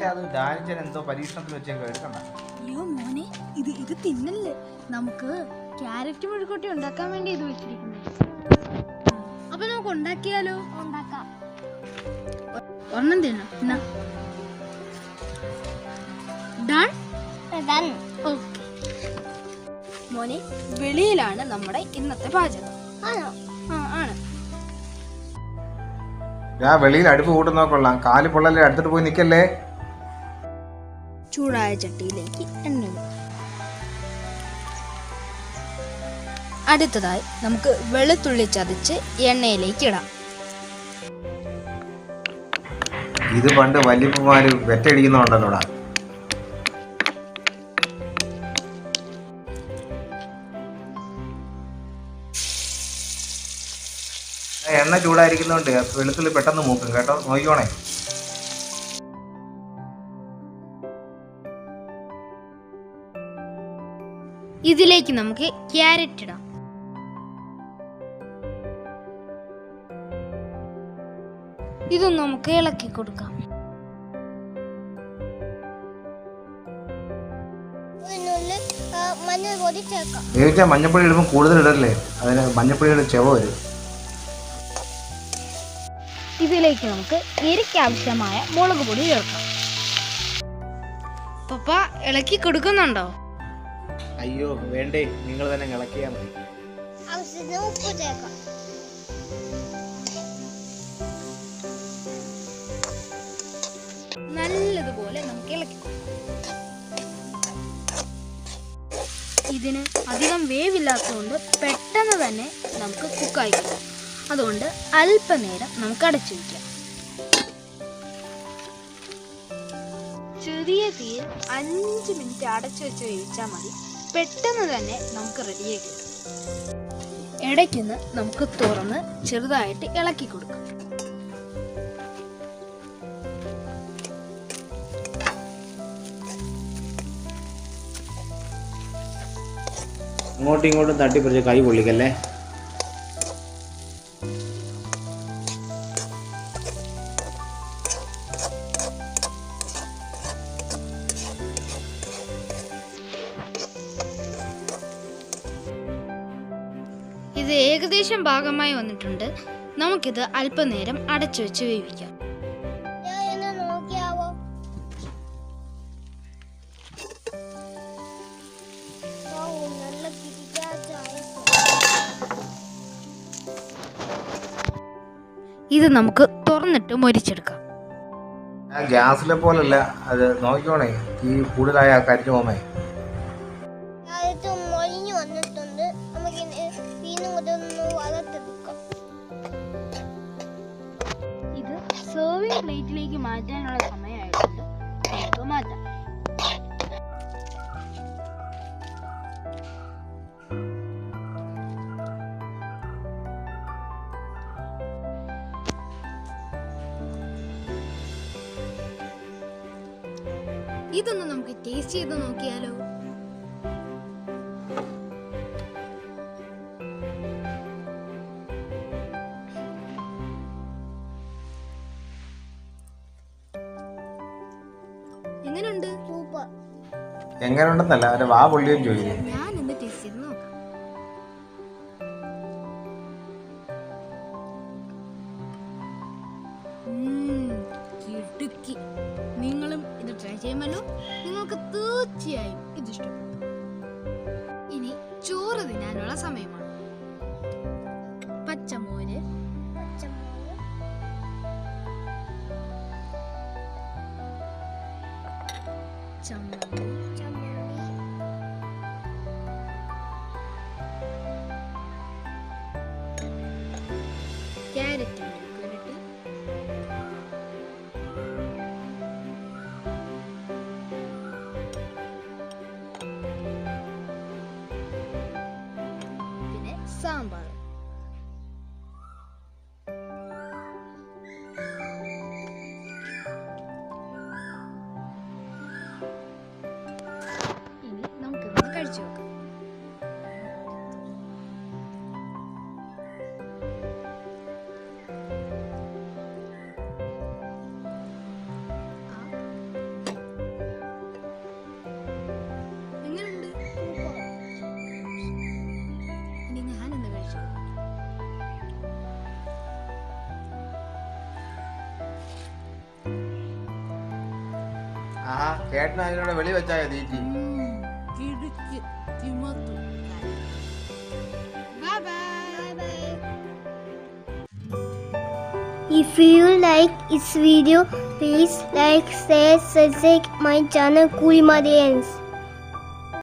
ചേച്ചാ അത് ഡാനിച്ചൻ എന്തോ പരീക്ഷണത്തിൽ വെച്ചേക്കോ എടുക്കണ്ട അയ്യോ മോനെ ഇത് ഇത് തിന്നല്ലേ? നമുക്ക് ക്യാരറ്റ് മുഴുക്കൂട്ടി ഉണ്ടാക്കാൻ വേണ്ടി ഇത് വെച്ചിരിക്കുന്നത് അപ്പൊ നമുക്ക് ഉണ്ടാക്കിയാലോ? ഉണ്ടാക്കാം. ഒരെണ്ണം തിന്നോ. എന്നാ? ഡൺ? ഓക്കെ. മോനെ വെളിയിലാണ് നമ്മുടെ ഇന്നത്തെ പാചകം. ആണോ? ആ ആണ്. ഞാൻ വെളിയിൽ അടുപ്പ് കൂട്ടുന്നോ കൊള്ളാം. കാൽ പൊള്ളല്ലേ? അടുത്തിട്ട് പോയി നിൽക്കല്ലേ ചൂടായ ചട്ടിയിലേക്ക് എണ്ണ ഒഴിക്കുക. അടുത്തതായി നമുക്ക് വെളുത്തുള്ളി ചതച്ച് എണ്ണയിലേക്ക് ഇടാം. ഇത് പണ്ട് വല്യപ്പമാര് വെറ്റടിക്കുന്നുണ്ടല്ലോടാ എണ്ണ ചൂടായിരിക്കുന്നതുകൊണ്ട് വെളുത്തുള്ളി പെട്ടെന്ന് മൂക്കും കേട്ടോ. നോക്കിക്കോണേ. ഇതിലേക്ക് നമുക്ക് ക്യാരറ്റ് ഇടാം. ഇതൊന്ന് നമുക്ക് ഇളക്കി കൊടുക്കാം. മഞ്ഞൾ പൊടി ചേർക്കാം. വേവിച്ച മഞ്ഞപ്പൊടി ഇടുമ്പോൾ കൂടുതൽ ഇടല്ലേ? അതിന് മഞ്ഞപ്പൊടിയുടെ ചെവ വരും. ഇതിലേക്ക് നമുക്ക് എരിക്ക് ആവശ്യമായ മുളക് പൊടി ചേർക്കാം. പപ്പ ഇളക്കി കൊടുക്കുന്നുണ്ടോ? അയ്യോ വേണ്ടേ നിങ്ങൾ തന്നെ ഇളക്കിയാൽ മതി. നല്ലതുപോലെ നമുക്ക് ഇളക്കി. ഇതിന് അധികം വേവില്ലാത്തതുകൊണ്ട് പെട്ടെന്ന് തന്നെ നമുക്ക് കുക്കായി കിട്ടും. അതുകൊണ്ട് അല്പനേരം നമുക്ക് അടച്ചു വയ്ക്കാം. ചെറിയ തീയിൽ അഞ്ച് മിനിറ്റ് അടച്ചു വെച്ച് വേവിച്ചാൽ മതി. പെട്ടെന്ന് തന്നെ നമുക്ക് റെഡിയായി കിട്ടും. ഇടയ്ക്കൊന്ന് നമുക്ക് തുറന്ന് ചെറുതായിട്ട് ഇളക്കി കൊടുക്കാം. അങ്ങോട്ടും ഇങ്ങോട്ടും തട്ടിപ്പറിച്ച് കൈ പൊള്ളിക്കല്ലേ? ഇത് ഏകദേശം ഭാഗമായി വന്നിട്ടുണ്ട്. നമുക്കിത് അല്പനേരം അടച്ചു വെച്ച് വേവിക്കാം. ഇത് നമുക്ക് തുറന്നിട്ട് മൊരിച്ചെടുക്കാം. ഗ്യാസിലെ പോലല്ല. അത് നോക്കിക്കോണേ. ഈ കൂടുതലായ കരിഞ്ഞു പോമേ മൊഴിഞ്ഞു വന്നിട്ടുണ്ട്. നമുക്ക് വീണ്ടും കൂടെ ഒന്ന് വളർത്തെടുക്കാം ഇത് സെർവിങ് പ്ലേറ്റിലേക്ക് മാറ്റാനുള്ള സമയമായിട്ടുണ്ട്. നമുക്ക് മാറ്റാം. ഇതൊന്ന് നമുക്ക് ടേസ്റ്റ് ചെയ്ത് നോക്കിയാലോ? എങ്ങനെയുണ്ടെന്നല്ല അവരെ വാ പൊള്ളിയും ചോദിക്കും. നിങ്ങളും ഇത് ട്രൈ നിങ്ങൾക്ക് ഇത് ഇനി സമയമാണ്. പച്ചമോര്. പച്ചമുളക് samba. ആ ചേട്ടൻ അതിലൂടെ വെളി വെച്ചായ തീറ്റി കിടുക്ക് തിമത്തു bye bye If you like this video, please like, share, subscribe my channel Cool Marians.